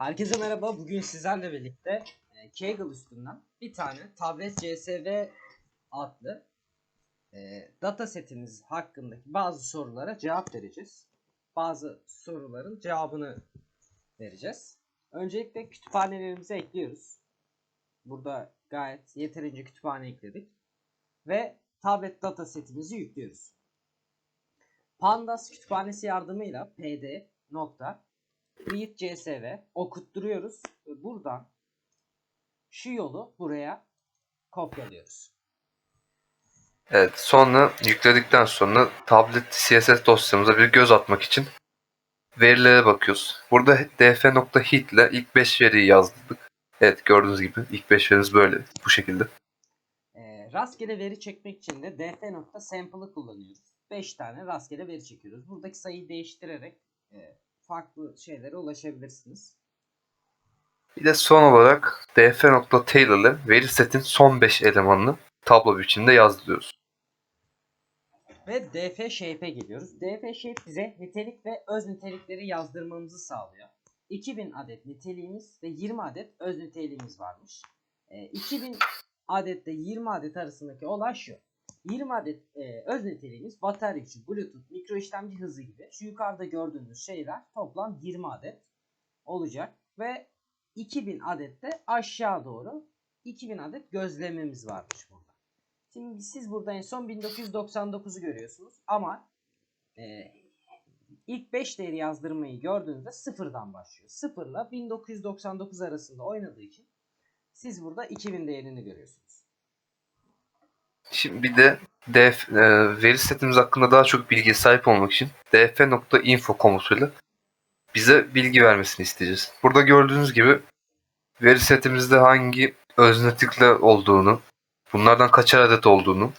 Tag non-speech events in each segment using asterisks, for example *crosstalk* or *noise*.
Herkese merhaba. Bugün sizlerle birlikte e, Kaggle üstünden bir tane tablet CSV adlı e, data setimiz hakkındaki bazı sorulara cevap vereceğiz. Bazı soruların cevabını vereceğiz. Öncelikle kütüphanelerimizi ekliyoruz. Burada gayet yeterince kütüphane ekledik. Ve tablet data setimizi yüklüyoruz. Pandas kütüphanesi yardımıyla pd read csv okutturuyoruz buradan şu yolu buraya kopyalıyoruz. Evet, sonra yükledikten sonra tablet CSS dosyamıza bir göz atmak için verilere bakıyoruz. Burada df.hit ile ilk 5 veriyi yazdık. Evet gördüğünüz gibi ilk 5 verimiz böyle bu şekilde. Ee, rastgele veri çekmek için de df.sample'ı kullanıyoruz. 5 tane rastgele veri çekiyoruz. Buradaki sayıyı değiştirerek e, farklı şeylere ulaşabilirsiniz. Bir de son olarak df.tail ile veri setin son 5 elemanını tablo biçiminde yazdırıyoruz. Ve df shape'e geliyoruz. df shape bize nitelik ve öz nitelikleri yazdırmamızı sağlıyor. 2000 adet niteliğimiz ve 20 adet öz niteliğimiz varmış. Ee, 2000 adetle 20 adet arasındaki olay şu. 20 adet e, öz niteliğimiz batarya bluetooth, mikro işlemci hızı gibi şu yukarıda gördüğünüz şeyler toplam 20 adet olacak ve 2000 adet de aşağı doğru 2000 adet gözlememiz varmış burada. Şimdi siz burada en son 1999'u görüyorsunuz ama e, ilk 5 değeri yazdırmayı gördüğünüzde sıfırdan başlıyor. Sıfırla 1999 arasında oynadığı için siz burada 2000 değerini görüyorsunuz. Şimdi bir de df, e, veri setimiz hakkında daha çok bilgiye sahip olmak için df.info komutuyla bize bilgi vermesini isteyeceğiz. Burada gördüğünüz gibi veri setimizde hangi öznetikler olduğunu, bunlardan kaçar adet olduğunu,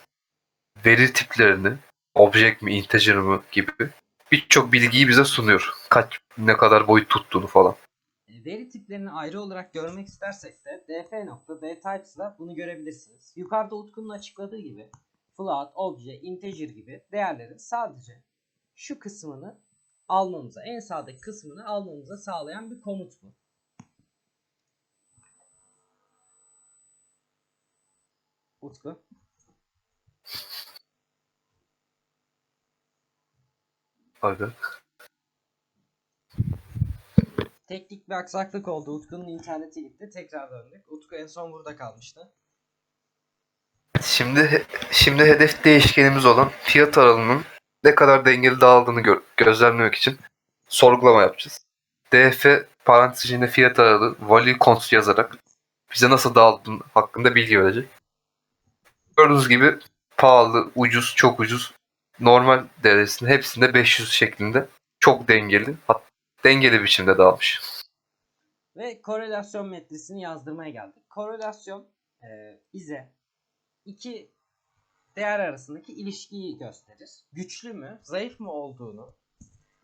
veri tiplerini, object mi, integer mi gibi birçok bilgiyi bize sunuyor. Kaç, ne kadar boyut tuttuğunu falan. Veri tiplerini ayrı olarak görmek istersek de df.dtypes ile bunu görebilirsiniz. Yukarıda Utku'nun açıkladığı gibi float, obje, integer gibi değerlerin sadece şu kısmını almamıza, en sağdaki kısmını almamıza sağlayan bir komut bu. Utku. Aga. Teknik bir aksaklık oldu. Utku'nun interneti gitti. Tekrar döndük. Utku en son burada kalmıştı. Şimdi şimdi hedef değişkenimiz olan fiyat aralığının ne kadar dengeli dağıldığını gö- gözlemlemek için sorgulama yapacağız. DF parantez içinde fiyat aralığı value const yazarak bize nasıl dağıldığını hakkında bilgi verecek. Gördüğünüz gibi pahalı, ucuz, çok ucuz, normal derecesinde hepsinde 500 şeklinde çok dengeli, hat, dengeli biçimde dağılmış. Ve korelasyon metrisini yazdırmaya geldik. Korelasyon e, bize iki değer arasındaki ilişkiyi gösterir. Güçlü mü, zayıf mı olduğunu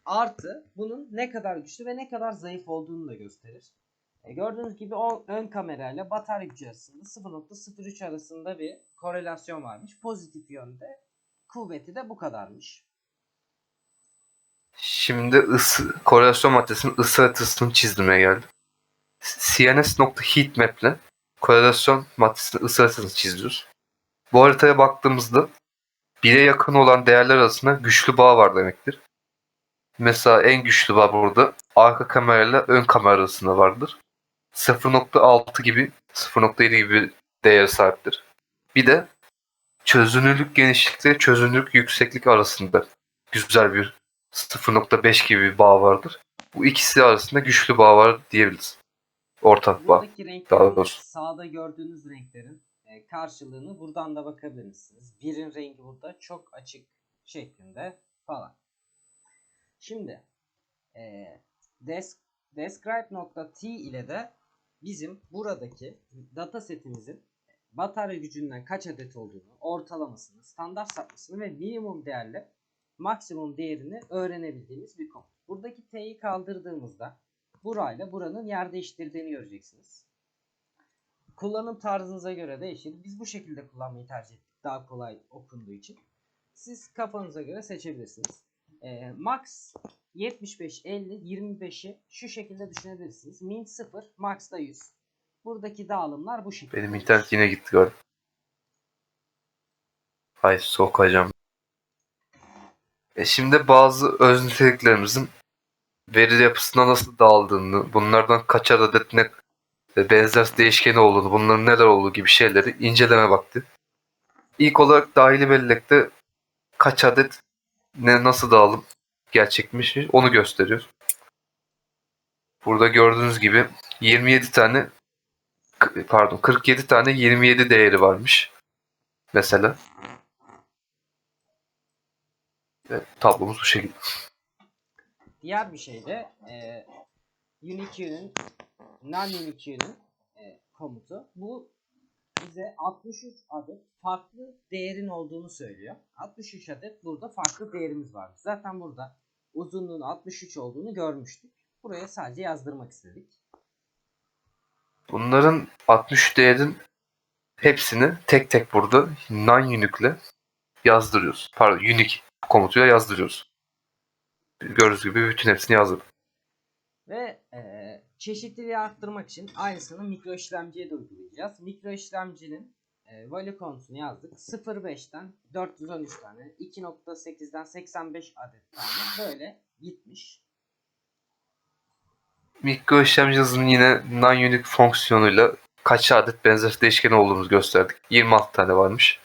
artı bunun ne kadar güçlü ve ne kadar zayıf olduğunu da gösterir. E, gördüğünüz gibi o ön kamerayla batarya gücü arasında 0.03 arasında bir korelasyon varmış. Pozitif yönde kuvveti de bu kadarmış. Şimdi ısı, korelasyon maddesinin ısı haritasını çizdirmeye geldim. CNS.heatmap ile korelasyon maddesinin ısı haritasını çiziyoruz. Bu haritaya baktığımızda 1'e yakın olan değerler arasında güçlü bağ var demektir. Mesela en güçlü bağ burada arka kamerayla ön kamera arasında vardır. 0.6 gibi 0.7 gibi bir değere sahiptir. Bir de çözünürlük genişlikle çözünürlük yükseklik arasında güzel bir 0.5 gibi bir bağ vardır. Bu ikisi arasında güçlü bağ var diyebiliriz. Ortak bağ. Daha doğrusu. sağda gördüğünüz renklerin e, karşılığını buradan da bakabilirsiniz. Birin rengi burada çok açık şeklinde falan. Şimdi e, desk, describe.t ile de bizim buradaki data setimizin batarya gücünden kaç adet olduğunu, ortalamasını, standart sapmasını ve minimum değerle maksimum değerini öğrenebildiğimiz bir komut. Buradaki t'yi kaldırdığımızda burayla buranın yer değiştirdiğini göreceksiniz. Kullanım tarzınıza göre değişir. Biz bu şekilde kullanmayı tercih ettik. Daha kolay okunduğu için. Siz kafanıza göre seçebilirsiniz. Ee, max 75, 50, 25'i şu şekilde düşünebilirsiniz. Min 0, max da 100. Buradaki dağılımlar bu şekilde. Benim internet yine gitti galiba. Ay sokacağım. E şimdi bazı öz niteliklerimizin veri yapısına nasıl dağıldığını, bunlardan kaçar adet ne e, benzer değişkeni olduğunu, bunların neler olduğu gibi şeyleri inceleme vakti. İlk olarak dahili bellekte kaç adet ne nasıl dağılım gerçekmiş onu gösteriyor. Burada gördüğünüz gibi 27 tane pardon 47 tane 27 değeri varmış. Mesela. Evet, tablomuz bu şekilde. Diğer bir şey de e, UniQ'nun non-UniQ'nun e, komutu. Bu bize 63 adet farklı değerin olduğunu söylüyor. 63 adet burada farklı değerimiz var. Zaten burada uzunluğun 63 olduğunu görmüştük. Buraya sadece yazdırmak istedik. Bunların 63 değerin hepsini tek tek burada non-unique'le yazdırıyoruz. Pardon unique komutuyla yazdırıyoruz. Gördüğünüz gibi bütün hepsini yazdım. Ve e, çeşitliliği arttırmak için aynısını mikro işlemciye de uygulayacağız. Mikro işlemcinin e, value konusunu yazdık. 0.5'ten 413 tane, 2.8'den 85 adet tane böyle gitmiş. Mikro işlemci hızının yine non-unique fonksiyonuyla kaç adet benzer değişken olduğumuzu gösterdik. 26 tane varmış.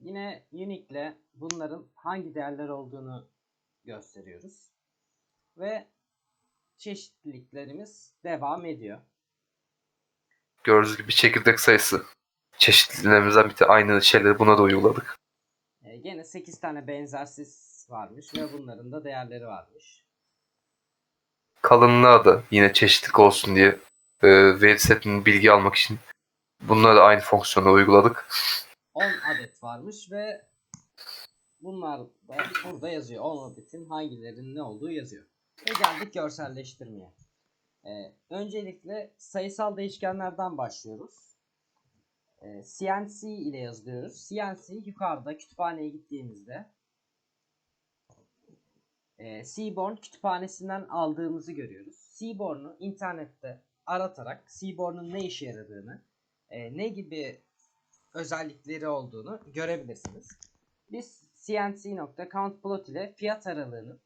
Yine unique'le bunların hangi değerler olduğunu gösteriyoruz. Ve çeşitliliklerimiz devam ediyor. Gördüğünüz gibi çekirdek sayısı çeşitliliğimizden bir aynı şeyleri buna da uyguladık. E, gene 8 tane benzersiz varmış ve bunların da değerleri varmış. Kalınlığa da yine çeşitlilik olsun diye e, veri setinin bilgi almak için bunları da aynı fonksiyonu uyguladık. 10 adet varmış ve bunlar da burada yazıyor. 10 adetin hangilerinin ne olduğu yazıyor. Ve geldik görselleştirmeye. Ee, öncelikle sayısal değişkenlerden başlıyoruz. Ee, CNC ile yazıyoruz. CNC yukarıda kütüphaneye gittiğimizde e, Seaborn kütüphanesinden aldığımızı görüyoruz. Seaborn'u internette aratarak Seaborn'un ne işe yaradığını, e, ne gibi özellikleri olduğunu görebilirsiniz. Biz cnc.countplot ile fiyat aralığının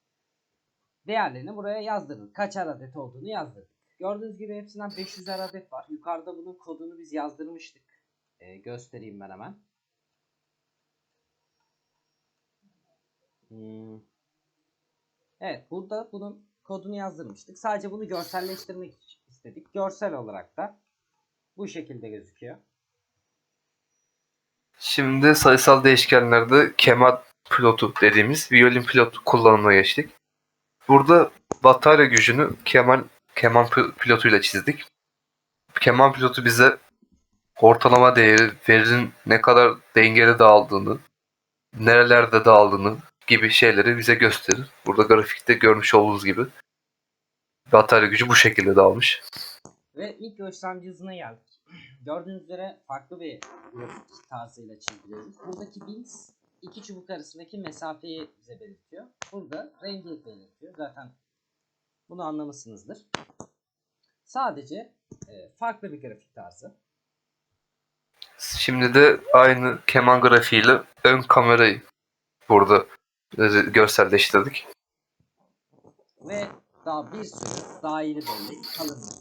değerlerini buraya yazdırdık. Kaçar adet olduğunu yazdırdık. Gördüğünüz gibi hepsinden 500 adet var. Yukarıda bunun kodunu biz yazdırmıştık. Ee, göstereyim ben hemen. Hmm. Evet burada bunun kodunu yazdırmıştık. Sadece bunu görselleştirmek istedik. Görsel olarak da bu şekilde gözüküyor. Şimdi sayısal değişkenlerde keman pilotu dediğimiz violin pilotu kullanımına geçtik. Burada batarya gücünü keman keman pi- pilotuyla çizdik. Keman pilotu bize ortalama değeri, verinin ne kadar dengeli dağıldığını, nerelerde dağıldığını gibi şeyleri bize gösterir. Burada grafikte görmüş olduğunuz gibi batarya gücü bu şekilde dağılmış. Ve ilk göstermeci hızına geldik. Gördüğünüz üzere farklı bir grafik tarzıyla çizdiriyoruz. Buradaki bins iki çubuk arasındaki mesafeyi bize belirtiyor. Burada rengi belirtiyor. Zaten bunu anlamışsınızdır. Sadece e, farklı bir grafik tarzı. Şimdi de aynı keman grafiğiyle ön kamerayı burada e, görselleştirdik. Ve daha bir sürü dahili bellek, kalınlık,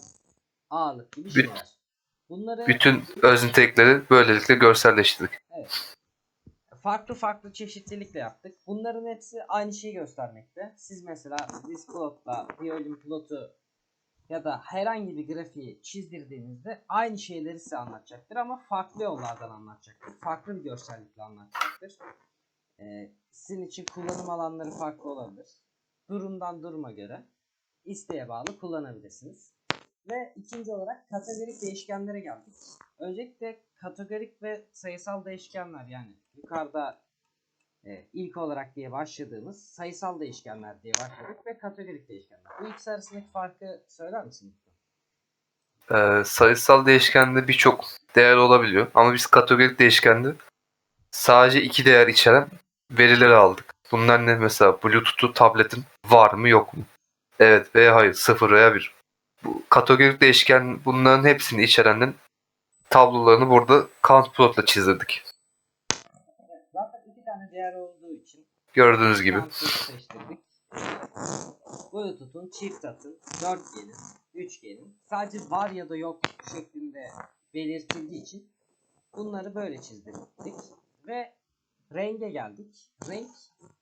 ağırlık gibi şeyler. Bunları Bütün öz nitelikleri böylelikle görselleştirdik. Farklı farklı çeşitlilikle yaptık. Bunların hepsi aynı şeyi göstermekte. Siz mesela Displot'la violin plotu ya da herhangi bir grafiği çizdirdiğinizde aynı şeyleri size anlatacaktır ama farklı yollardan anlatacaktır. Farklı bir görsellikle anlatacaktır. Ee, sizin için kullanım alanları farklı olabilir. Durumdan duruma göre isteğe bağlı kullanabilirsiniz. Ve ikinci olarak kategorik değişkenlere geldik. Öncelikle kategorik ve sayısal değişkenler yani yukarıda e, ilk olarak diye başladığımız sayısal değişkenler diye başladık ve kategorik değişkenler. Bu ikisi arasındaki farkı söyler misin? Ee, sayısal değişkende birçok değer olabiliyor ama biz kategorik değişkende sadece iki değer içeren verileri aldık. Bunlar ne mesela Bluetooth'u tabletin var mı yok mu? Evet veya hayır 0 veya 1. Bu kategorik değişken bunların hepsini içerenin tablolarını burada count plot'la çizdirdik. Zaten iki tane değer olduğu için Gördüğünüz gibi. Bluetooth'un çift atın, dörtgenin, üçgenin sadece var ya da yok şeklinde belirtildiği için bunları böyle çizdirdik. Ve renge geldik. Renk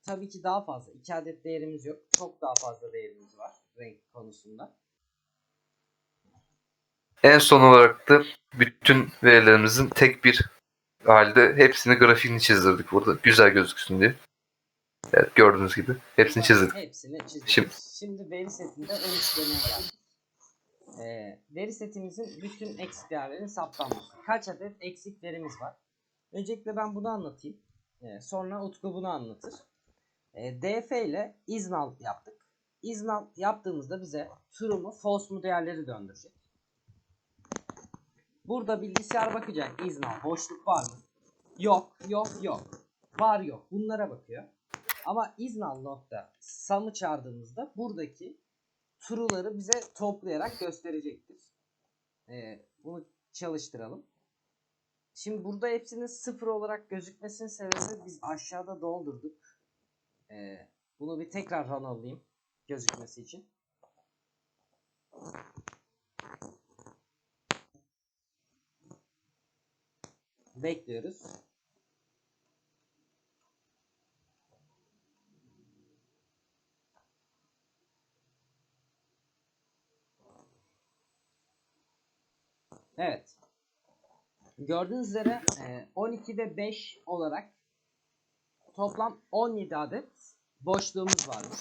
tabii ki daha fazla. İki adet değerimiz yok. Çok daha fazla değerimiz var renk konusunda. En son olarak da bütün verilerimizin tek bir halde hepsini grafiğini çizdirdik burada. Güzel gözüksün diye. Evet gördüğünüz gibi hepsini çizdik. Hepsini çizdik. Şimdi- Şimdi, veri setinde ön işlemeye geldik. Ee, veri setimizin bütün eksik değerlerin saptanması. Kaç adet eksik verimiz var? Öncelikle ben bunu anlatayım. Ee, sonra Utku bunu anlatır. Ee, DF ile iznal yaptık. İznal yaptığımızda bize true mu false mu değerleri döndürecek. Burada bilgisayar bakacak iznal boşluk var mı? Yok, yok, yok. Var yok. Bunlara bakıyor. Ama iznal nokta sum'ı çağırdığımızda buradaki true'ları bize toplayarak gösterecektir. Ee, bunu çalıştıralım. Şimdi burada hepsinin sıfır olarak gözükmesinin sebebi biz aşağıda doldurduk. Ee, bunu bir tekrar run alayım gözükmesi için. Bekliyoruz. Evet. Gördüğünüz üzere e, 12 ve 5 olarak toplam 17 adet boşluğumuz varmış.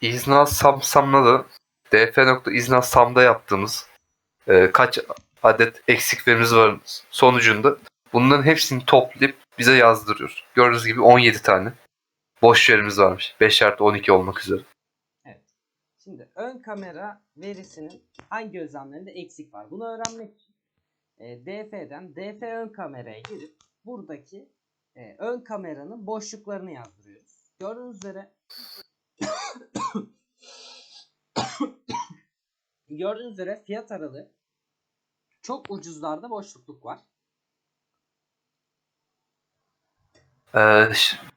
İznal Sam Sam'la da df.iznal Sam'da yaptığımız e, kaç adet eksik verimiz var sonucunda bunların hepsini toplayıp bize yazdırıyor. Gördüğünüz gibi 17 tane boş verimiz varmış. 5 artı 12 olmak üzere. Evet. Şimdi ön kamera verisinin hangi özelliklerinde eksik var? Bunu öğrenmek için e, DF'den DF ön kameraya girip buradaki e, ön kameranın boşluklarını yazdırıyoruz. Gördüğünüz üzere *coughs* Gördüğünüz üzere fiyat aralığı çok ucuzlarda boşlukluk var. Ee,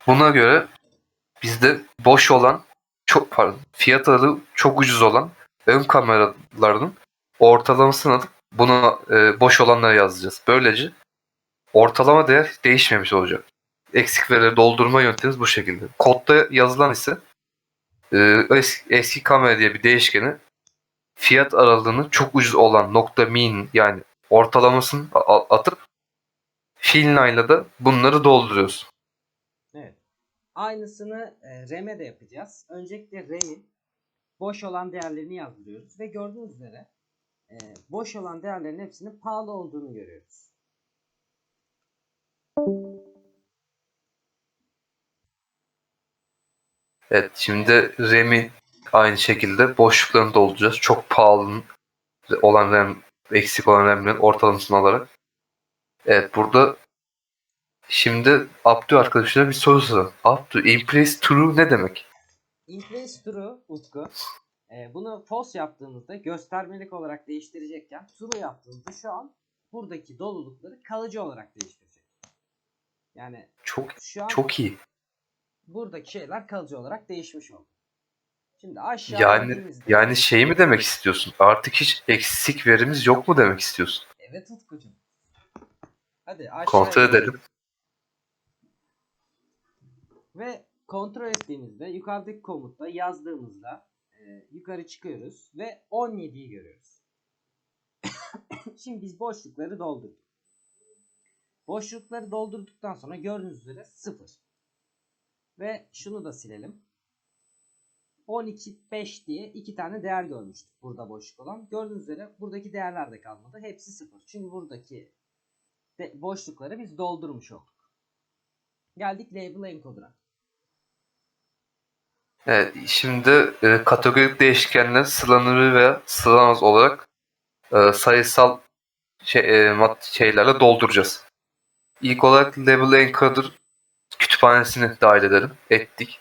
buna göre bizde boş olan çok pardon fiyat aralığı çok ucuz olan ön kameralarının ortalamasını alıp bunu e, boş olanlara yazacağız. Böylece ortalama değer değişmemiş olacak. Eksik verileri doldurma yöntemimiz bu şekilde. Kodda yazılan ise e, eski, eski kamera diye bir değişkeni fiyat aralığını çok ucuz olan nokta min yani ortalamasını atıp fill da bunları dolduruyoruz. Evet. Aynısını e, RAM'e de yapacağız. Öncelikle RAM'in boş olan değerlerini yazdırıyoruz ve gördüğünüz üzere e, boş olan değerlerin hepsinin pahalı olduğunu görüyoruz. Evet şimdi RAM'i aynı şekilde boşluklarını dolduracağız. Çok pahalı olan RAM, eksik olan RAM'lerin ortalamasını alarak. Evet burada şimdi Abdü arkadaşına bir soru soralım. Abdü, impress true ne demek? Inplace true Utku. e, bunu false yaptığımızda göstermelik olarak değiştirecekken true yaptığımızda şu an buradaki dolulukları kalıcı olarak değiştirecek. Yani Çok şu an çok iyi. buradaki şeyler kalıcı olarak değişmiş oldu. Şimdi aşağı Yani yani şey mi demek istiyorsun? Artık hiç eksik verimiz yok mu demek istiyorsun? Evet Utkucuğum. Hadi aşağı Kontrol edelim. Ve kontrol ettiğimizde yukarıdaki komutta yazdığımızda e, yukarı çıkıyoruz ve 17'yi görüyoruz. *coughs* Şimdi biz boşlukları doldurduk. Boşlukları doldurduktan sonra gördüğünüz üzere 0. Ve şunu da silelim. 12, 5 diye iki tane değer görmüştük burada boşluk olan. Gördüğünüz üzere buradaki değerler de kalmadı. Hepsi 0. Çünkü buradaki boşlukları biz doldurmuş olduk. Geldik label encoder'a. Evet, şimdi e, kategorik değişkenler sıralanır veya sıralanmaz olarak e, sayısal şey, e, mat şeylerle dolduracağız. İlk olarak label encoder kütüphane kütüphanesini dahil edelim. Ettik.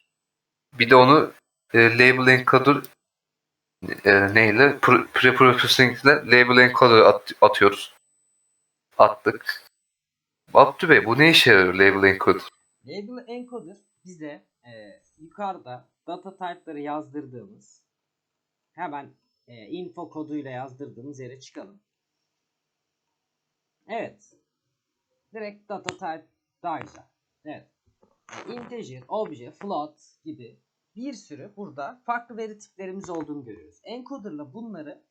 Bir de onu e, label encoder e, neyle? Pre- Pre-processing ile label encoder at- atıyoruz. Attık. Abdü Bey bu ne işe yarıyor label encoder? Label encoder bize e, yukarıda data type'ları yazdırdığımız hemen e, info koduyla yazdırdığımız yere çıkalım. Evet. Direkt data type daha güzel. Evet. Integer, obje, float gibi bir sürü burada farklı veri tiplerimiz olduğunu görüyoruz. Encoder'la bunları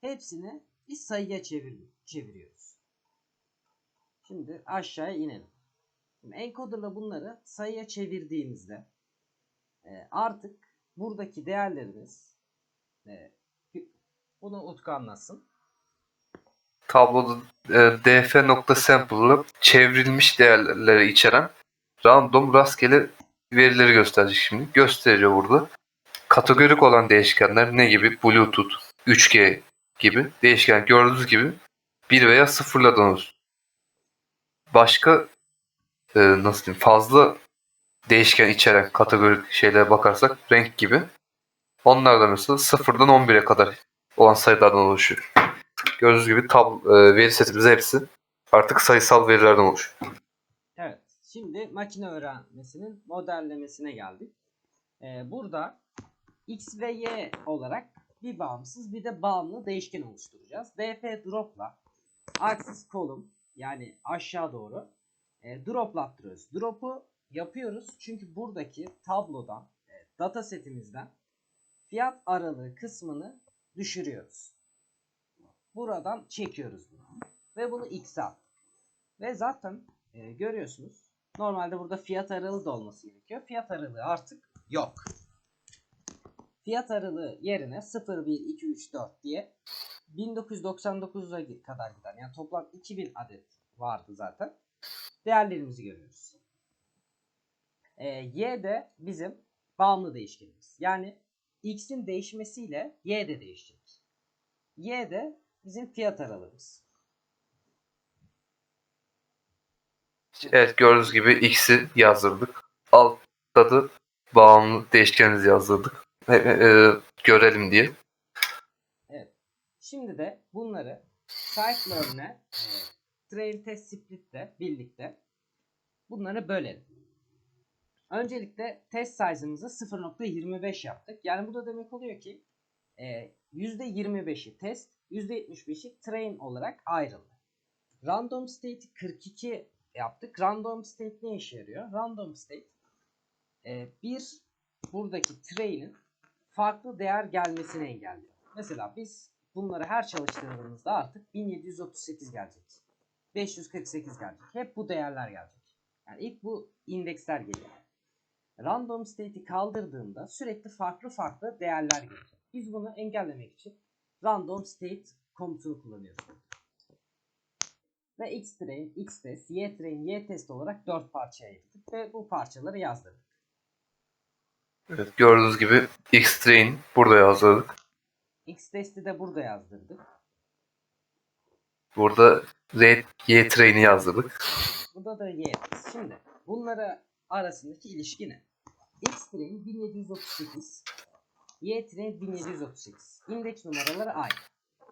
hepsini bir sayıya çevir çeviriyoruz. Şimdi aşağıya inelim. Şimdi encoder'la bunları sayıya çevirdiğimizde e, artık buradaki değerlerimiz e, bunu Utku anlatsın. Tabloda e, df.sample'ı çevrilmiş değerleri içeren random rastgele verileri gösterecek şimdi. Gösteriyor burada. Kategorik olan değişkenler ne gibi? Bluetooth, 3G gibi değişken gördüğünüz gibi 1 veya 0'lardan oluşur. Başka e, nasıl diyeyim fazla değişken içeren kategorik şeylere bakarsak renk gibi onlar da mesela 0'dan 11'e kadar olan sayılardan oluşuyor. Gördüğünüz gibi tab e, veri setimiz hepsi artık sayısal verilerden oluşuyor. Şimdi makine öğrenmesinin modellemesine geldik. Ee, burada x ve y olarak bir bağımsız bir de bağımlı değişken oluşturacağız. df drop'la axis kolum yani aşağı doğru e, droplattırıyoruz. Drop'u yapıyoruz çünkü buradaki tablodan e, data setimizden fiyat aralığı kısmını düşürüyoruz. Buradan çekiyoruz bunu. Ve bunu x'e attık. Ve zaten e, görüyorsunuz. Normalde burada fiyat aralığı da olması gerekiyor. Fiyat aralığı artık yok. Fiyat aralığı yerine 0, 1, 2, 3, 4 diye 1999'a kadar giden yani toplam 2000 adet vardı zaten. Değerlerimizi görüyoruz. E, y de bizim bağımlı değişkenimiz. Yani x'in değişmesiyle y de değişecek. Y de bizim fiyat aralığımız. Evet gördüğünüz gibi x'i yazdırdık. Altta da bağımlı değişkenimizi yazdırdık. E, e, görelim diye. Şimdi de bunları scikit-learn'e e, trail test split'le birlikte bunları bölelim. Öncelikle test size'ımızı 0.25 yaptık. Yani bu da demek oluyor ki e, %25'i test, %75'i train olarak ayrıldı. Random state'i 42 yaptık. Random state ne işe yarıyor? Random state e, bir buradaki train'in farklı değer gelmesini engelliyor. Mesela biz bunları her çalıştırdığımızda artık 1738 gelecek. 548 gelecek. Hep bu değerler gelecek. Yani ilk bu indeksler geliyor. Random state'i kaldırdığında sürekli farklı farklı değerler gelecek. Biz bunu engellemek için random state komutunu kullanıyoruz. Ve xtrain, xtest, ytrain, ytest olarak 4 parçaya ayırdık ve bu parçaları yazdırdık. Evet, gördüğünüz gibi x-train burada yazdırdık. xtest'i de burada yazdırdık. Burada red y-train'i yazdırdık. Burada da ytest. Şimdi bunlara arasındaki ilişki ne? xtrain 1738, ytrain 1738. İndeks numaraları aynı.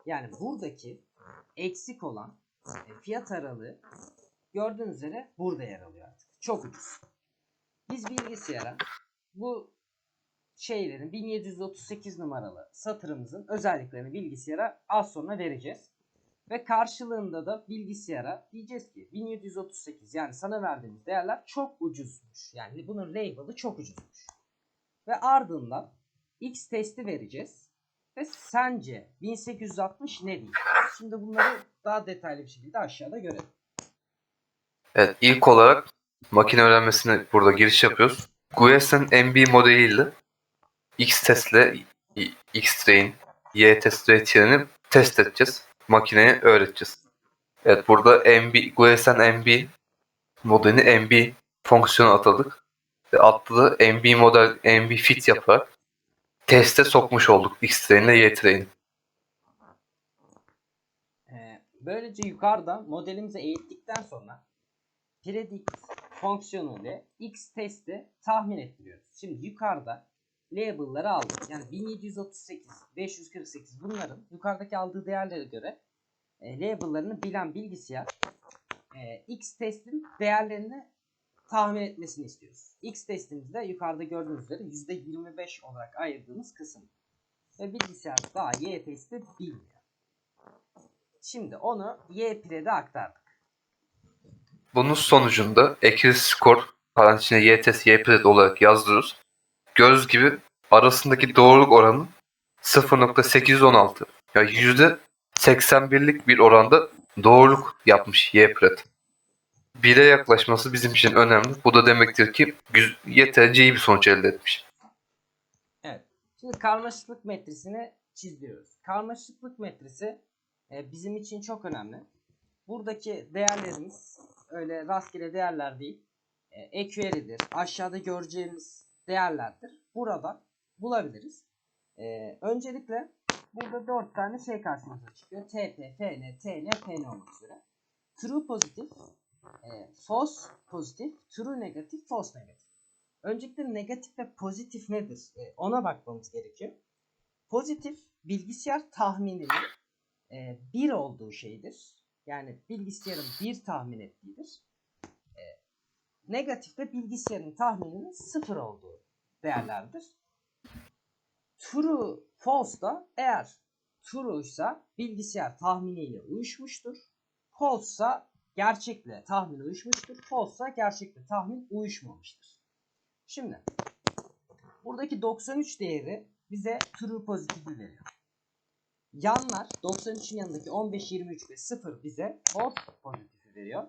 Yani buradaki eksik olan fiyat aralığı gördüğünüz üzere burada yer alıyor artık. Çok ucuz. Biz bilgisayara bu şeylerin 1738 numaralı satırımızın özelliklerini bilgisayara az sonra vereceğiz. Ve karşılığında da bilgisayara diyeceğiz ki 1738 yani sana verdiğimiz değerler çok ucuzmuş. Yani bunun label'ı çok ucuzmuş. Ve ardından x testi vereceğiz. Ve sence 1860 ne diyeceğiz? Şimdi bunları daha detaylı bir şekilde aşağıda görelim. Evet, ilk olarak makine öğrenmesine burada giriş yapıyoruz. GUES'in MB modeliyle X testle X-Train, Y test T'ini test edeceğiz. Makineye öğreteceğiz. Evet burada MB, GUES'in MB modelini MB fonksiyonu atadık. Ve da MB model MB fit yaparak teste sokmuş olduk X-Train ile Y-Train'i. Ee, böylece yukarıda modelimizi eğittikten sonra predict fonksiyonu ile x testi tahmin ettiriyoruz. Şimdi yukarıda label'ları aldık. Yani 1738, 548 bunların yukarıdaki aldığı değerlere göre e, label'larını bilen bilgisayar e, x testin değerlerini tahmin etmesini istiyoruz. X testimizde yukarıda gördüğünüz üzere %25 olarak ayırdığımız kısım. Ve bilgisayar daha y testi bilmiyor. Şimdi onu y pire'de aktardık. Bunun sonucunda accuracy score parantez içinde YTS, YPZ olarak yazdırıyoruz. Göz gibi arasındaki doğruluk oranı 0.816. Yani %81'lik bir oranda doğruluk yapmış YPRED. 1'e yaklaşması bizim için önemli. Bu da demektir ki yeterince iyi bir sonuç elde etmiş. Evet. Şimdi karmaşıklık metrisini çiziyoruz. Karmaşıklık metresi e, bizim için çok önemli. Buradaki değerlerimiz öyle rastgele değerler değil. E. Aşağıda göreceğimiz değerlerdir. Burada bulabiliriz. E, öncelikle burada 4 tane şey karşımıza çıkıyor. TP, FN, TN, PN olmak üzere. True pozitif, e, false pozitif, true negatif, false negatif. Öncelikle negatif ve pozitif nedir? Ona bakmamız gerekiyor. Pozitif bilgisayar tahmininin e, bir olduğu şeydir. Yani bilgisayarın bir tahmin ettiğidir. E, negatif de bilgisayarın tahmininin sıfır olduğu değerlerdir. True, false da eğer true ise bilgisayar tahminiyle uyuşmuştur. False ise gerçekle tahmin uyuşmuştur. False ise gerçekle tahmin uyuşmamıştır. Şimdi buradaki 93 değeri bize true pozitifi veriyor. Yanlar 93'ün yanındaki 15, 23 ve 0 bize false pozitifi veriyor.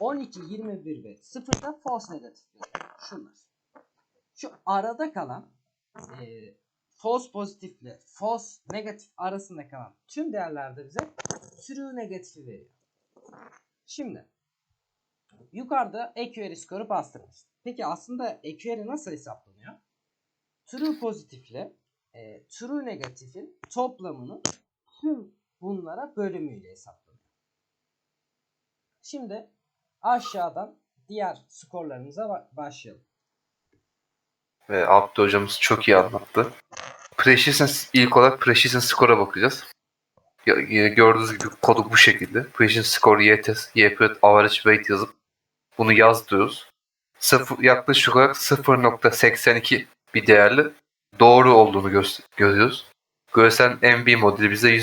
12, 21 ve 0 da false negatif veriyor. Şunlar. Şu arada kalan e, false pozitifle false negatif arasında kalan tüm değerlerde bize true negatifi veriyor. Şimdi yukarıda equary skoru bastırmış. Peki aslında equary nasıl hesaplanıyor? True pozitifle e, true negatifin toplamının tüm bunlara bölümüyle hesaplanıyor. Şimdi aşağıdan diğer skorlarımıza ba- başlayalım. Ve Abdü hocamız çok iyi anlattı. Precision ilk olarak Precision Score'a bakacağız. Gördüğünüz gibi kodu bu şekilde. Precision Score YTS, YPRED, Average Weight yazıp bunu yazdırıyoruz. Sıfır, yaklaşık olarak 0.82 bir değerli doğru olduğunu gö- görüyoruz. Görsel MB modeli bize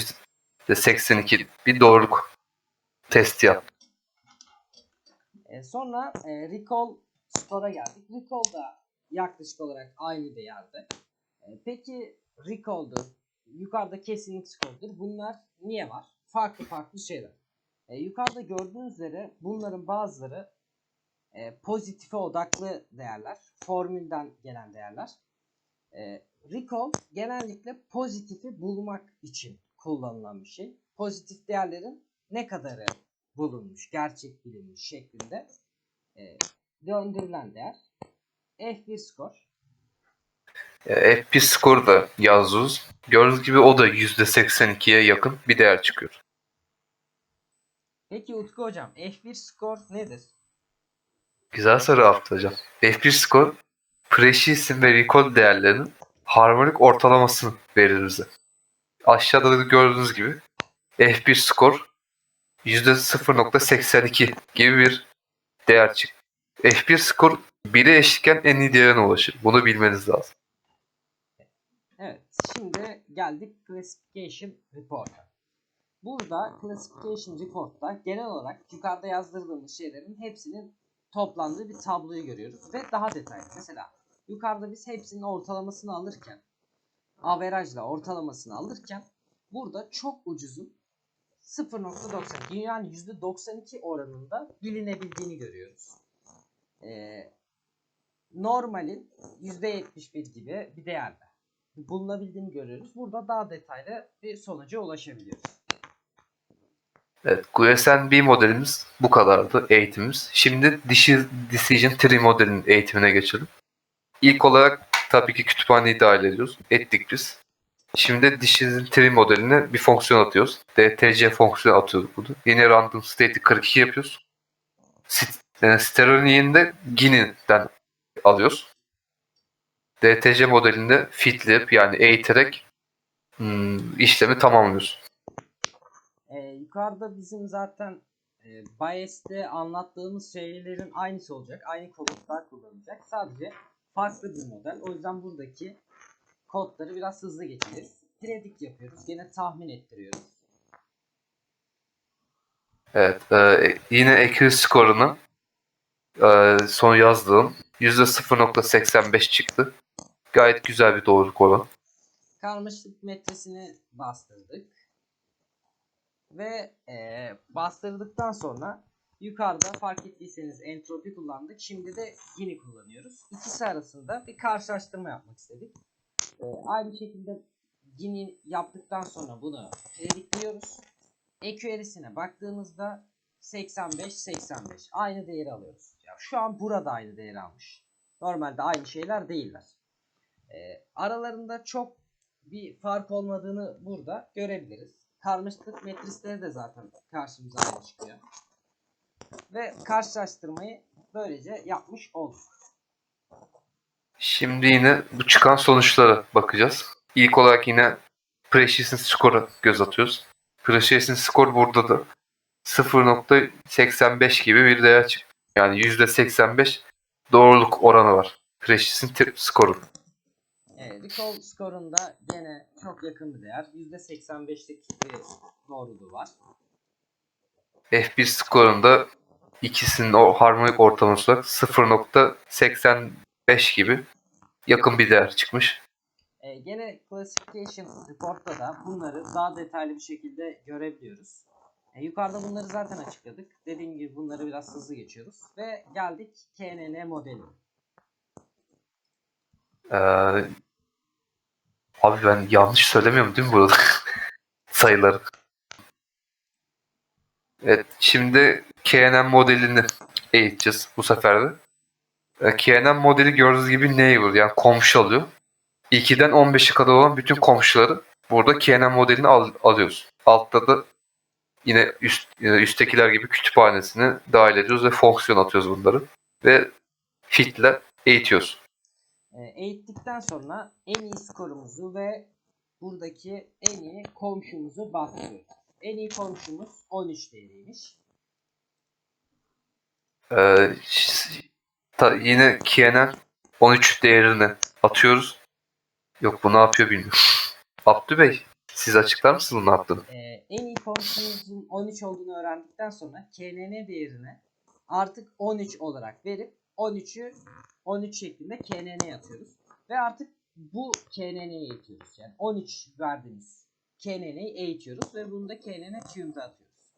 %82 bir doğruluk testi yaptı. E, sonra e, recall score'a geldik. Recall da yaklaşık olarak aynı değerde. E, peki recall'dur, yukarıda kesinlik score'dur. Bunlar niye var? Farklı farklı şeyler. E, yukarıda gördüğünüz üzere bunların bazıları e, pozitife odaklı değerler. Formülden gelen değerler. E, recall genellikle pozitifi bulmak için kullanılan bir şey. Pozitif değerlerin ne kadarı bulunmuş, gerçek bilinmiş şeklinde e, döndürülen değer F1 skor. E, F1 Score da yazıyoruz. Gördüğünüz gibi o da %82'ye yakın bir değer çıkıyor. Peki Utku hocam F1 skor nedir? Güzel soru Abdü hocam. F1 Precision ve Recall değerlerinin harmonik ortalamasını verir bize. Aşağıda da gördüğünüz gibi F1 Score %0.82 gibi bir değer çıktı. F1 Score 1'e eşitken en iyi değerine ulaşır. Bunu bilmeniz lazım. Evet şimdi geldik Classification Report'a. Burada Classification Report'ta genel olarak yukarıda yazdırdığımız şeylerin hepsinin toplandığı bir tabloyu görüyoruz ve daha detaylı. Mesela yukarıda biz hepsinin ortalamasını alırken averajla ortalamasını alırken burada çok ucuzun 0.92 yani %92 oranında bilinebildiğini görüyoruz. Ee, normalin %71 gibi bir değerde bulunabildiğini görüyoruz. Burada daha detaylı bir sonuca ulaşabiliyoruz. Evet, GSNB modelimiz bu kadardı eğitimimiz. Şimdi Deci- Decision Tree modelinin eğitimine geçelim. İlk olarak tabii ki kütüphaneyi dahil ediyoruz. Ettik biz. Şimdi Decision Tree modeline bir fonksiyon atıyoruz. DTC fonksiyonu atıyoruz burada. Yine random state'i 42 yapıyoruz. Sit- e, steroidin yerinde Gini'den alıyoruz. DTC modelinde fitleyip yani eğiterek hmm, işlemi tamamlıyoruz. Ee, yukarıda bizim zaten e, bias'te anlattığımız şeylerin aynısı olacak. Aynı komutlar kullanılacak. Sadece farklı bir model. O yüzden buradaki kodları biraz hızlı geçeceğiz. Predict yapıyoruz. Gene tahmin ettiriyoruz. Evet. e, yine accuracy skorunu e, son yazdığım %0.85 çıktı. Gayet güzel bir doğruluk oranı. Karmaşık metresini bastırdık. Ve e, bastırdıktan sonra yukarıda fark ettiyseniz entropi kullandık. Şimdi de Gini kullanıyoruz. İkisi arasında bir karşılaştırma yapmak istedik. E, aynı şekilde Gini yaptıktan sonra bunu predikliyoruz. EQR'sine baktığımızda 85-85 aynı değeri alıyoruz. Ya şu an burada aynı değeri almış. Normalde aynı şeyler değiller. E, aralarında çok bir fark olmadığını burada görebiliriz. Karmaşıklık metrisleri de zaten karşımıza aynı çıkıyor. Ve karşılaştırmayı böylece yapmış olduk. Şimdi yine bu çıkan sonuçlara bakacağız. İlk olarak yine Precision Score'a göz atıyoruz. Precision Score burada da 0.85 gibi bir değer çıktı. Yani %85 doğruluk oranı var. Precision Tip Score'un. Evet, recall skorunda gene çok yakın bir değer. %85'lik bir doğruluğu var. F1 skorunda ikisinin o harmonik ortalaması olarak 0.85 gibi yakın bir değer çıkmış. Ee, gene Classification Report'ta da bunları daha detaylı bir şekilde görebiliyoruz. Ee, yukarıda bunları zaten açıkladık. Dediğim gibi bunları biraz hızlı geçiyoruz. Ve geldik KNN modeline. Ee, abi ben yanlış söylemiyorum değil mi burada? *laughs* Sayıları. Evet şimdi KNN modelini eğiteceğiz bu sefer de. Ee, KNN modeli gördüğünüz gibi neighbor yani komşu alıyor. 2'den 15'e kadar olan bütün komşuları burada KNN modelini al- alıyoruz. Altta da yine üst, e, üsttekiler gibi kütüphanesini dahil ediyoruz ve fonksiyon atıyoruz bunları. Ve fitle eğitiyoruz. Ee, eğittikten sonra en iyi skorumuzu ve buradaki en iyi komşumuzu bastırıyoruz. En iyi komşumuz 13 değeriymiş. Ee, ta- yine KNN 13 değerini atıyoruz. Yok bu ne yapıyor bilmiyorum. *laughs* Abdü Bey siz açıklar mısınız ne yaptığını? Ee, en iyi komşumuzun 13 olduğunu öğrendikten sonra KNN değerine artık 13 olarak verip 13'ü 13 şeklinde KNN'ye atıyoruz. Ve artık bu KNN'yi eğitiyoruz. Yani 13 verdiğimiz KNN'yi eğitiyoruz ve bunu da KNN tune'da atıyoruz.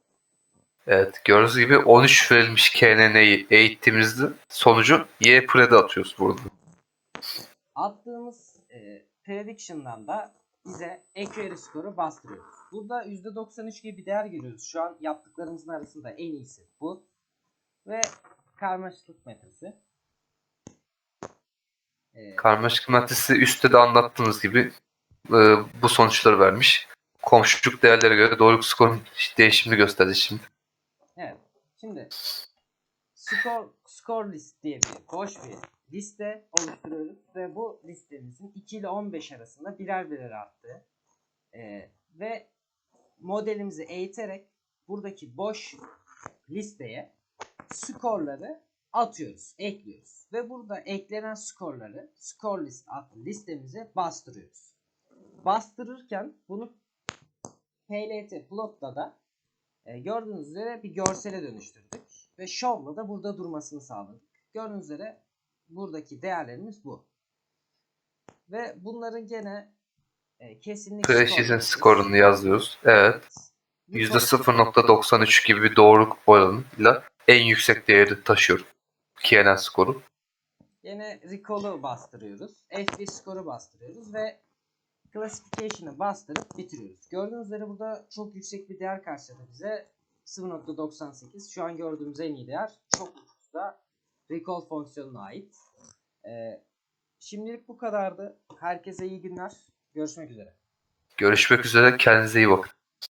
Evet gördüğünüz gibi 13 verilmiş KNN'yi eğittiğimizde sonucu Y prede atıyoruz burada. attığımız e, prediction'dan da bize equerry skoru bastırıyoruz. Burada %93 gibi bir değer giriyoruz. Şu an yaptıklarımızın arasında en iyisi bu. Ve karmaşıklık metresi. E, Karmaşık maddesi üstte de anlattığımız gibi e, bu sonuçları vermiş. Komşuluk değerlere göre doğruluk skorun değişimini gösterdi şimdi. evet. Şimdi score, score list diye bir boş bir liste oluşturuyoruz ve bu listemizin 2 ile 15 arasında birer birer arttığı e, ve modelimizi eğiterek buradaki boş listeye skorları atıyoruz, ekliyoruz. Ve burada eklenen skorları score list adlı listemize bastırıyoruz. Bastırırken bunu PLT plotta da e, gördüğünüz üzere bir görsele dönüştürdük. Ve show'la da burada durmasını sağladık. Gördüğünüz üzere buradaki değerlerimiz bu. Ve bunların gene e, kesinlikle Precision skorunu yazıyoruz. Evet. %0.93 gibi bir doğruluk oranıyla en yüksek değeri taşıyor KNN skoru. Yine recall'u bastırıyoruz. F1 skoru bastırıyoruz ve classification'ı bastırıp bitiriyoruz. Gördüğünüz üzere burada çok yüksek bir değer karşıladı bize. 0.98. Şu an gördüğümüz en iyi değer. Çok ucuza recall fonksiyonuna ait. Ee, şimdilik bu kadardı. Herkese iyi günler. Görüşmek üzere. Görüşmek üzere. Kendinize iyi bakın.